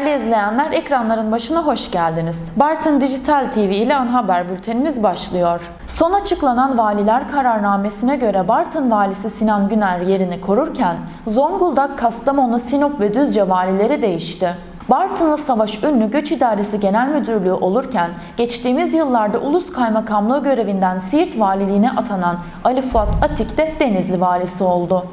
Değerli izleyenler ekranların başına hoş geldiniz. Bartın Dijital TV ile an haber bültenimiz başlıyor. Son açıklanan valiler kararnamesine göre Bartın valisi Sinan Güner yerini korurken Zonguldak, Kastamonu, Sinop ve Düzce valileri değişti. Bartınlı Savaş Ünlü Göç İdaresi Genel Müdürlüğü olurken geçtiğimiz yıllarda Ulus Kaymakamlığı görevinden Siirt Valiliğine atanan Ali Fuat Atik de Denizli valisi oldu.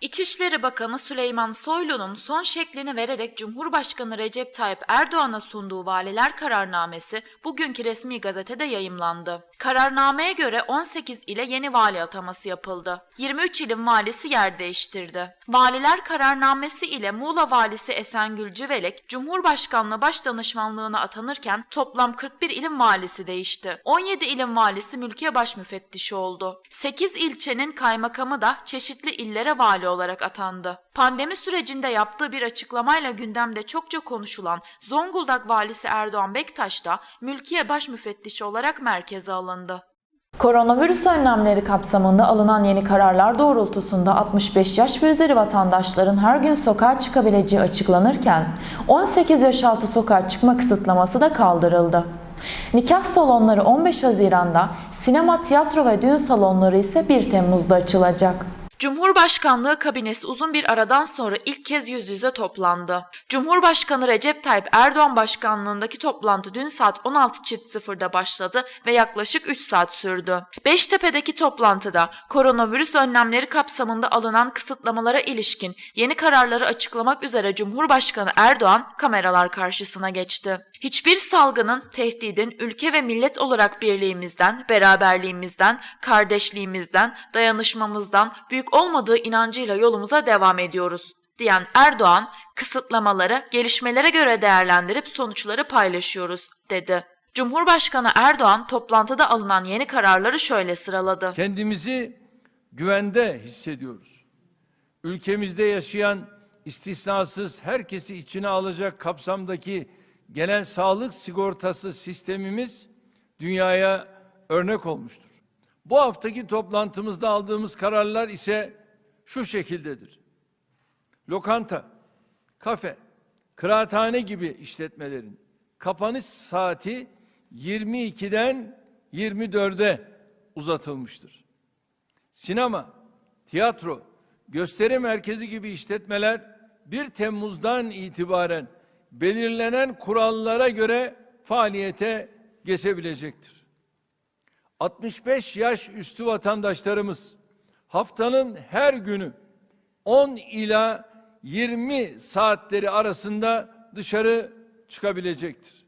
İçişleri Bakanı Süleyman Soylu'nun son şeklini vererek Cumhurbaşkanı Recep Tayyip Erdoğan'a sunduğu valiler kararnamesi bugünkü resmi gazetede yayımlandı. Kararnameye göre 18 ile yeni vali ataması yapıldı. 23 ilin valisi yer değiştirdi. Valiler kararnamesi ile Muğla valisi Esengül Civelek Cumhurbaşkanlığı Başdanışmanlığına atanırken toplam 41 ilin valisi değişti. 17 ilin valisi mülkiye baş müfettişi oldu. 8 ilçenin kaymakamı da çeşitli illere vali olarak atandı. Pandemi sürecinde yaptığı bir açıklamayla gündemde çokça konuşulan Zonguldak valisi Erdoğan Bektaş da mülkiye baş müfettişi olarak merkeze alındı. Koronavirüs önlemleri kapsamında alınan yeni kararlar doğrultusunda 65 yaş ve üzeri vatandaşların her gün sokağa çıkabileceği açıklanırken 18 yaş altı sokağa çıkma kısıtlaması da kaldırıldı. Nikah salonları 15 Haziran'da, sinema, tiyatro ve düğün salonları ise 1 Temmuz'da açılacak. Cumhurbaşkanlığı kabinesi uzun bir aradan sonra ilk kez yüz yüze toplandı. Cumhurbaşkanı Recep Tayyip Erdoğan başkanlığındaki toplantı dün saat 16.00'da başladı ve yaklaşık 3 saat sürdü. Beştepe'deki toplantıda koronavirüs önlemleri kapsamında alınan kısıtlamalara ilişkin yeni kararları açıklamak üzere Cumhurbaşkanı Erdoğan kameralar karşısına geçti. Hiçbir salgının, tehdidin ülke ve millet olarak birliğimizden, beraberliğimizden, kardeşliğimizden, dayanışmamızdan büyük olmadığı inancıyla yolumuza devam ediyoruz diyen Erdoğan, kısıtlamaları gelişmelere göre değerlendirip sonuçları paylaşıyoruz dedi. Cumhurbaşkanı Erdoğan toplantıda alınan yeni kararları şöyle sıraladı. Kendimizi güvende hissediyoruz. Ülkemizde yaşayan istisnasız herkesi içine alacak kapsamdaki genel sağlık sigortası sistemimiz dünyaya örnek olmuştur. Bu haftaki toplantımızda aldığımız kararlar ise şu şekildedir. Lokanta, kafe, kıraathane gibi işletmelerin kapanış saati 22'den 24'e uzatılmıştır. Sinema, tiyatro, gösteri merkezi gibi işletmeler 1 Temmuz'dan itibaren belirlenen kurallara göre faaliyete geçebilecektir. 65 yaş üstü vatandaşlarımız haftanın her günü 10 ila 20 saatleri arasında dışarı çıkabilecektir.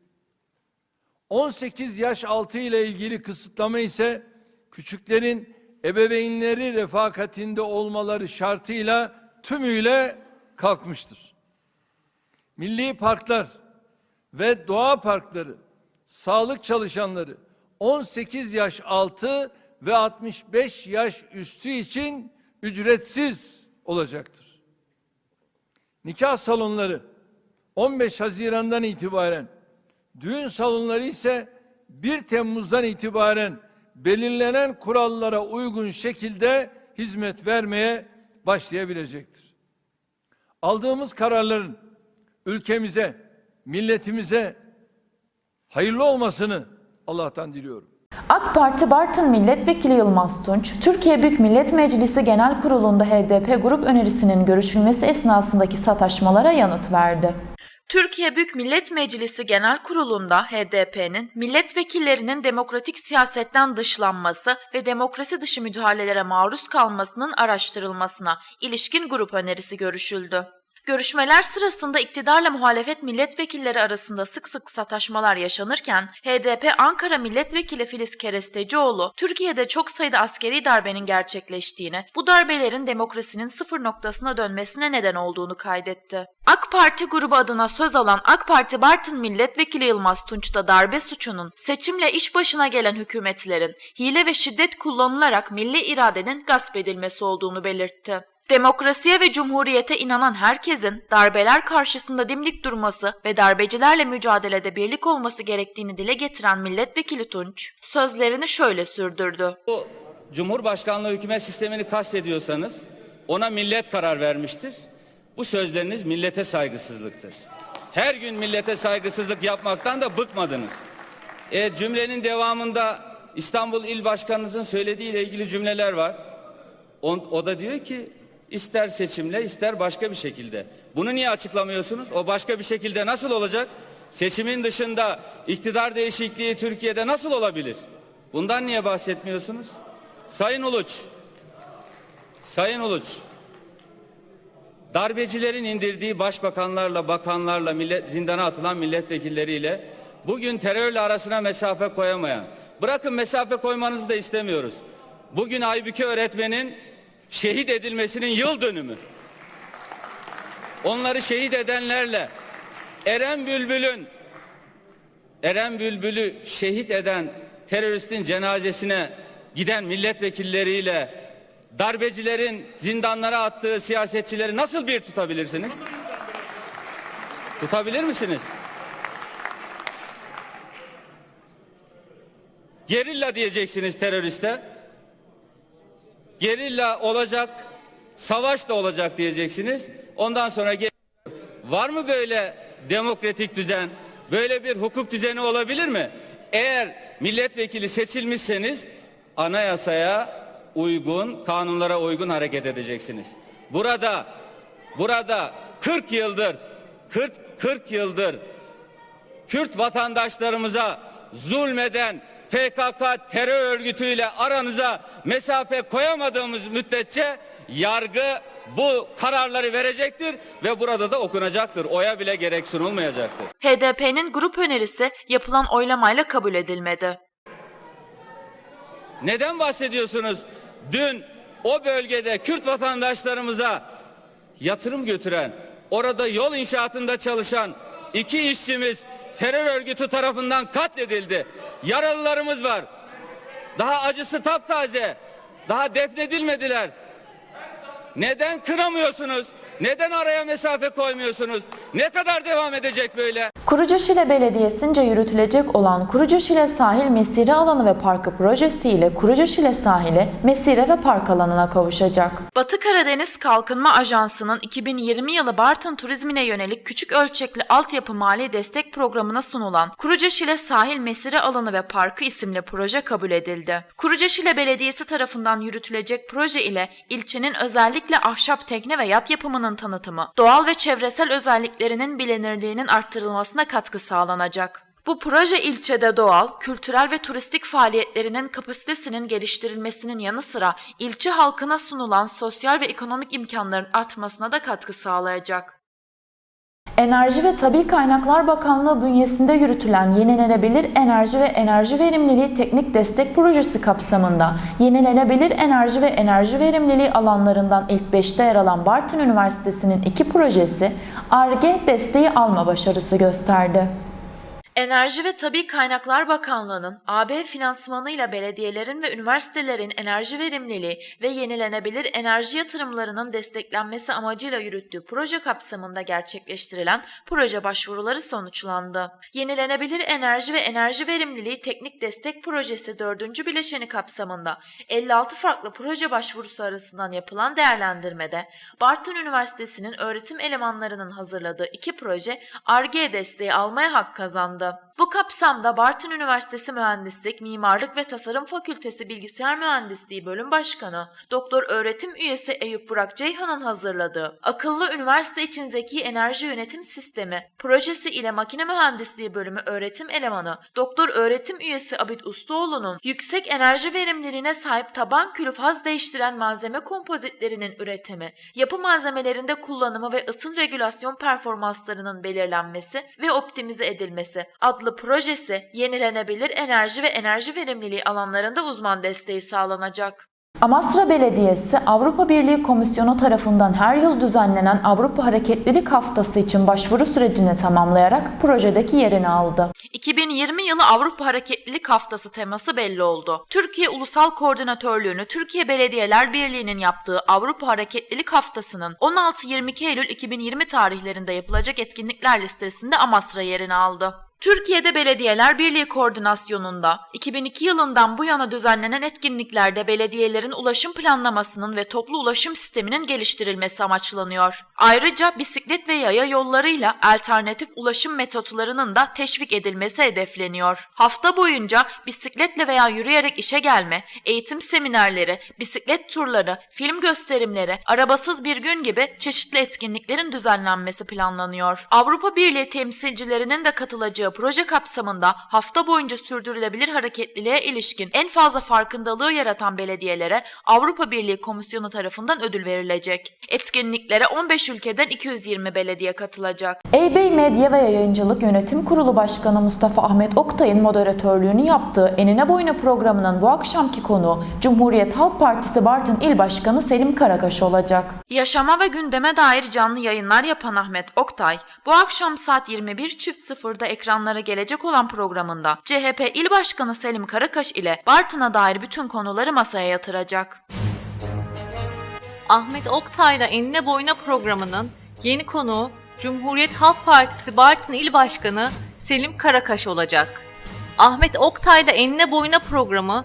18 yaş altı ile ilgili kısıtlama ise küçüklerin ebeveynleri refakatinde olmaları şartıyla tümüyle kalkmıştır. Milli parklar ve doğa parkları, sağlık çalışanları 18 yaş altı ve 65 yaş üstü için ücretsiz olacaktır. Nikah salonları 15 Haziran'dan itibaren, düğün salonları ise 1 Temmuz'dan itibaren belirlenen kurallara uygun şekilde hizmet vermeye başlayabilecektir. Aldığımız kararların ülkemize, milletimize hayırlı olmasını Allah'tan diliyorum. AK Parti Bartın Milletvekili Yılmaz Tunç, Türkiye Büyük Millet Meclisi Genel Kurulu'nda HDP grup önerisinin görüşülmesi esnasındaki sataşmalara yanıt verdi. Türkiye Büyük Millet Meclisi Genel Kurulu'nda HDP'nin milletvekillerinin demokratik siyasetten dışlanması ve demokrasi dışı müdahalelere maruz kalmasının araştırılmasına ilişkin grup önerisi görüşüldü. Görüşmeler sırasında iktidarla muhalefet milletvekilleri arasında sık sık sataşmalar yaşanırken HDP Ankara Milletvekili Filiz Kerestecioğlu Türkiye'de çok sayıda askeri darbenin gerçekleştiğini, bu darbelerin demokrasinin sıfır noktasına dönmesine neden olduğunu kaydetti. AK Parti grubu adına söz alan AK Parti Bartın Milletvekili Yılmaz Tunç da darbe suçunun seçimle iş başına gelen hükümetlerin hile ve şiddet kullanılarak milli iradenin gasp edilmesi olduğunu belirtti. Demokrasiye ve cumhuriyete inanan herkesin darbeler karşısında dimdik durması ve darbecilerle mücadelede birlik olması gerektiğini dile getiren milletvekili Tunç, sözlerini şöyle sürdürdü. Bu Cumhurbaşkanlığı hükümet sistemini kastediyorsanız ona millet karar vermiştir. Bu sözleriniz millete saygısızlıktır. her gün millete saygısızlık yapmaktan da bıkmadınız. E, cümlenin devamında İstanbul İl Başkanınızın söylediğiyle ilgili cümleler var. O, o da diyor ki ister seçimle ister başka bir şekilde. Bunu niye açıklamıyorsunuz? O başka bir şekilde nasıl olacak? Seçimin dışında iktidar değişikliği Türkiye'de nasıl olabilir? Bundan niye bahsetmiyorsunuz? Sayın Uluç, Sayın Uluç, darbecilerin indirdiği başbakanlarla, bakanlarla, millet, zindana atılan milletvekilleriyle bugün terörle arasına mesafe koyamayan, bırakın mesafe koymanızı da istemiyoruz. Bugün Aybüke öğretmenin şehit edilmesinin yıl dönümü. Onları şehit edenlerle Eren Bülbül'ün Eren Bülbül'ü şehit eden teröristin cenazesine giden milletvekilleriyle darbecilerin zindanlara attığı siyasetçileri nasıl bir tutabilirsiniz? Tutabilir misiniz? Gerilla diyeceksiniz teröriste. Gerilla olacak, savaş da olacak diyeceksiniz. Ondan sonra Var mı böyle demokratik düzen, böyle bir hukuk düzeni olabilir mi? Eğer milletvekili seçilmişseniz anayasaya uygun, kanunlara uygun hareket edeceksiniz. Burada burada 40 yıldır 40 40 yıldır Kürt vatandaşlarımıza zulmeden PKK terör örgütüyle aranıza mesafe koyamadığımız müddetçe yargı bu kararları verecektir ve burada da okunacaktır. Oya bile gerek sunulmayacaktır. HDP'nin grup önerisi yapılan oylamayla kabul edilmedi. Neden bahsediyorsunuz? Dün o bölgede Kürt vatandaşlarımıza yatırım götüren, orada yol inşaatında çalışan iki işçimiz terör örgütü tarafından katledildi. Yaralılarımız var. Daha acısı taptaze. Daha defnedilmediler. Neden kınamıyorsunuz? Neden araya mesafe koymuyorsunuz? Ne kadar devam edecek böyle? Kurucaşile Belediyesi'nce yürütülecek olan Kurucaşile Sahil Mesire Alanı ve Parkı projesi ile Kurucaşile Sahili Mesire ve Park alanına kavuşacak. Batı Karadeniz Kalkınma Ajansı'nın 2020 yılı Bartın turizmine yönelik küçük ölçekli altyapı mali destek programına sunulan Kurucaşile Sahil Mesire Alanı ve Parkı isimli proje kabul edildi. Kurucaşile Belediyesi tarafından yürütülecek proje ile ilçenin özellikle ahşap tekne ve yat yapımının tanıtımı, doğal ve çevresel özelliklerinin bilinirliğinin arttırılmasına katkı sağlanacak. Bu proje ilçede doğal, kültürel ve turistik faaliyetlerinin kapasitesinin geliştirilmesinin yanı sıra ilçe halkına sunulan sosyal ve ekonomik imkanların artmasına da katkı sağlayacak. Enerji ve Tabi Kaynaklar Bakanlığı bünyesinde yürütülen Yenilenebilir Enerji ve Enerji Verimliliği Teknik Destek Projesi kapsamında yenilenebilir enerji ve enerji verimliliği alanlarından ilk 5'te yer alan Bartın Üniversitesi'nin iki projesi ARGE desteği alma başarısı gösterdi. Enerji ve Tabi Kaynaklar Bakanlığı'nın AB finansmanıyla belediyelerin ve üniversitelerin enerji verimliliği ve yenilenebilir enerji yatırımlarının desteklenmesi amacıyla yürüttüğü proje kapsamında gerçekleştirilen proje başvuruları sonuçlandı. Yenilenebilir enerji ve enerji verimliliği teknik destek projesi 4. bileşeni kapsamında 56 farklı proje başvurusu arasından yapılan değerlendirmede Bartın Üniversitesi'nin öğretim elemanlarının hazırladığı iki proje ARGE desteği almaya hak kazandı. the Bu kapsamda Bartın Üniversitesi Mühendislik, Mimarlık ve Tasarım Fakültesi Bilgisayar Mühendisliği Bölüm Başkanı Doktor Öğretim Üyesi Eyüp Burak Ceyhan'ın hazırladığı Akıllı Üniversite için Zeki Enerji Yönetim Sistemi projesi ile Makine Mühendisliği Bölümü öğretim elemanı Doktor Öğretim Üyesi Abid Ustaoğlu'nun yüksek enerji verimliliğine sahip taban külü faz değiştiren malzeme kompozitlerinin üretimi, yapı malzemelerinde kullanımı ve ısıl regülasyon performanslarının belirlenmesi ve optimize edilmesi adlı projesi yenilenebilir enerji ve enerji verimliliği alanlarında uzman desteği sağlanacak. Amasra Belediyesi Avrupa Birliği Komisyonu tarafından her yıl düzenlenen Avrupa Hareketlilik Haftası için başvuru sürecini tamamlayarak projedeki yerini aldı. 2020 yılı Avrupa Hareketlilik Haftası teması belli oldu. Türkiye Ulusal Koordinatörlüğünü Türkiye Belediyeler Birliği'nin yaptığı Avrupa Hareketlilik Haftası'nın 16-22 Eylül 2020 tarihlerinde yapılacak etkinlikler listesinde Amasra yerini aldı. Türkiye'de Belediyeler Birliği koordinasyonunda 2002 yılından bu yana düzenlenen etkinliklerde belediyelerin ulaşım planlamasının ve toplu ulaşım sisteminin geliştirilmesi amaçlanıyor. Ayrıca bisiklet ve yaya yollarıyla alternatif ulaşım metotlarının da teşvik edilmesi hedefleniyor. Hafta boyunca bisikletle veya yürüyerek işe gelme, eğitim seminerleri, bisiklet turları, film gösterimleri, arabasız bir gün gibi çeşitli etkinliklerin düzenlenmesi planlanıyor. Avrupa Birliği temsilcilerinin de katılacağı proje kapsamında hafta boyunca sürdürülebilir hareketliliğe ilişkin en fazla farkındalığı yaratan belediyelere Avrupa Birliği Komisyonu tarafından ödül verilecek. Etkinliklere 15 ülkeden 220 belediye katılacak. Eybey Medya ve Yayıncılık Yönetim Kurulu Başkanı Mustafa Ahmet Oktay'ın moderatörlüğünü yaptığı Enine Boyuna programının bu akşamki konu Cumhuriyet Halk Partisi Bartın İl Başkanı Selim Karakaş olacak. Yaşama ve gündeme dair canlı yayınlar yapan Ahmet Oktay, bu akşam saat 21.00'da ekranlara gelecek olan programında CHP İl Başkanı Selim Karakaş ile Bartın'a dair bütün konuları masaya yatıracak. Ahmet Oktay'la Enine Boyuna programının yeni konuğu Cumhuriyet Halk Partisi Bartın İl Başkanı Selim Karakaş olacak. Ahmet Oktay'la Enine Boyuna programı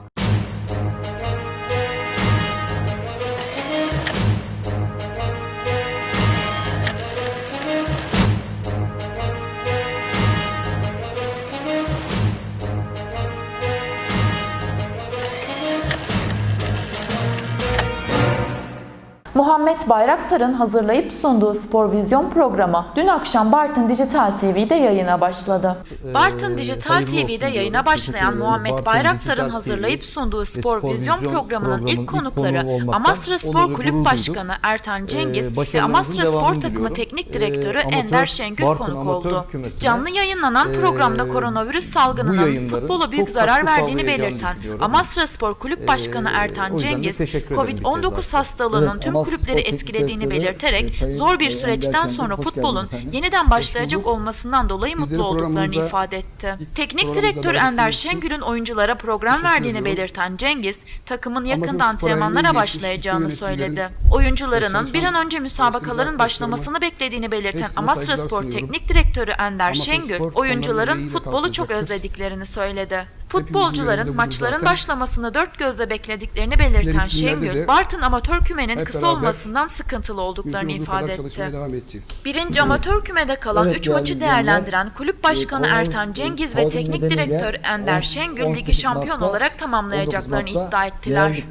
Muhammed Bayraktar'ın hazırlayıp sunduğu Spor Vizyon programı dün akşam Bartın Dijital TV'de yayına başladı. Bartın Ee, Dijital hayırlı TV'de yayına başlayan Muhammed Bartın Bayraktar'ın Dijital hazırlayıp sunduğu Spor Vizyon programının ilk konukları Amasra Spor Kulüp Başkanı. Ertan Cengiz ve Amasra Spor Takımı. Teknik Ee, Direktörü Ender Şengül Bartın konuk oldu. Canlı yayınlanan programda koronavirüs salgınının futbola büyük zarar verdiğini belirten. Amasra Spor Kulüp Başkanı Ee, Ertan Cengiz, teşekkür ederim bir kez Covid-19 daha. hastalığının tüm kulüpleri etkilediğini belirterek e, zor bir süreçten sonra futbolun yeniden başlayacak olmasından dolayı mutlu olduklarını ifade etti. Teknik direktör Ender Şengül'ün oyunculara program verdiğini belirten Cengiz, takımın yakında antrenmanlara başlayacağını söyledi. Oyuncularının bir an önce müsabakaların başlamasını beklediğini belirten Amasra Spor. Teknik Direktörü Ender Şengül, oyuncuların futbolu çok özlediklerini söyledi. Futbolcuların maçların başlamasını dört gözle beklediklerini belirten Şengül, Bartın amatör kümenin kısa olmasından sıkıntılı olduklarını ifade etti. Birinci amatör kümede kalan Evet, 3 değerli maçı değerlendiren kulüp başkanı e, Ertan Oğuz, Cengiz ve teknik direktör Ender 10 Şengül ligi 18 şampiyon olarak 19 tamamlayacaklarını iddia ettiler.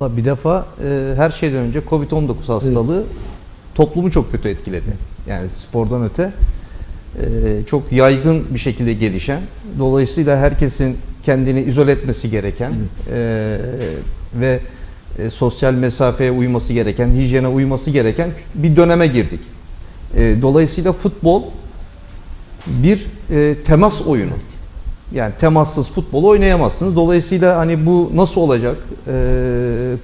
Bir defa e, her şeyden önce Covid-19 hastalığı toplumu çok kötü etkiledi. Yani spordan öte çok yaygın bir şekilde gelişen, dolayısıyla herkesin kendini izole etmesi gereken e, ve e, sosyal mesafeye uyması gereken, hijyene uyması gereken bir döneme girdik. E, dolayısıyla futbol bir e, temas oyunu. Yani temassız futbol oynayamazsınız. Dolayısıyla hani bu nasıl olacak?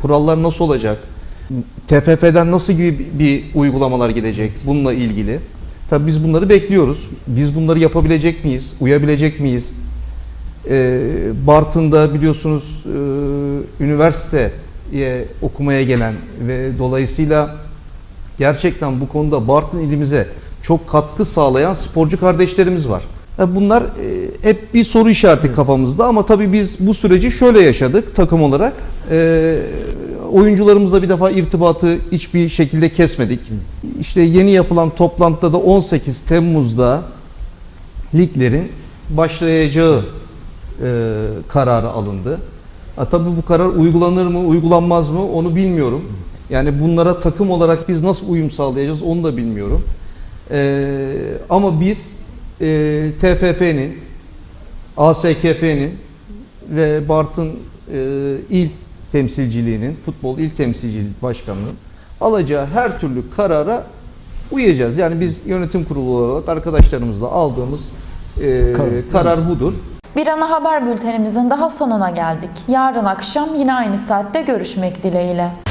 Kurallar nasıl olacak? TFF'den nasıl gibi bir uygulamalar gelecek bununla ilgili? Tabii biz bunları bekliyoruz. Biz bunları yapabilecek miyiz? Uyabilecek miyiz? Ee, Bartın'da biliyorsunuz e, üniversiteye okumaya gelen ve dolayısıyla gerçekten bu konuda Bartın ilimize çok katkı sağlayan sporcu kardeşlerimiz var. Ya Bunlar e, hep bir soru işareti kafamızda ama tabii biz bu süreci şöyle yaşadık takım olarak. Oyuncularımızla bir defa irtibatı hiçbir şekilde kesmedik. İşte yeni yapılan toplantıda da 18 Temmuz'da liglerin başlayacağı e, kararı alındı. Ha, tabii bu karar uygulanır mı, uygulanmaz mı onu bilmiyorum. Yani bunlara takım olarak biz nasıl uyum sağlayacağız onu da bilmiyorum. E, ama biz e, TFF'nin, ASKF'nin ve Bartın e, il temsilciliğinin, futbol il temsilciliği başkanının alacağı her türlü karara uyacağız. Yani biz yönetim kurulu olarak arkadaşlarımızla aldığımız e, karar budur. Bir ana haber bültenimizin daha sonuna geldik. Yarın akşam yine aynı saatte görüşmek dileğiyle.